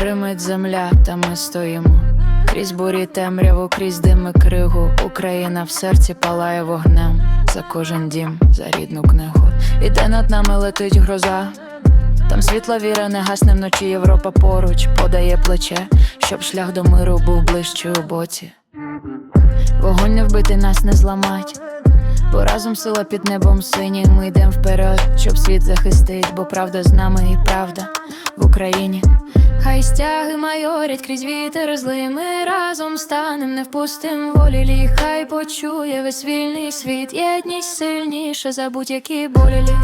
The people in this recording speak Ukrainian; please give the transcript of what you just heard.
Римить земля, та ми стоїмо. Крізь бурі темряву, крізь дими кригу. Україна в серці палає вогнем. За кожен дім, за рідну книгу. Іде над нами летить гроза. Там світла віра не гасне вночі. Європа поруч подає плече, щоб шлях до миру був ближче у боці. Вогонь не вбити нас не зламать. Бо разом сила під небом синій, ми йдемо вперед, щоб світ захистить, бо правда з нами і правда в Україні. Хай стяги майорять крізь вітер злий, ми разом станем, не впустим волі лі, хай почує весь вільний світ, єдність сильніша за будь-які болі лі.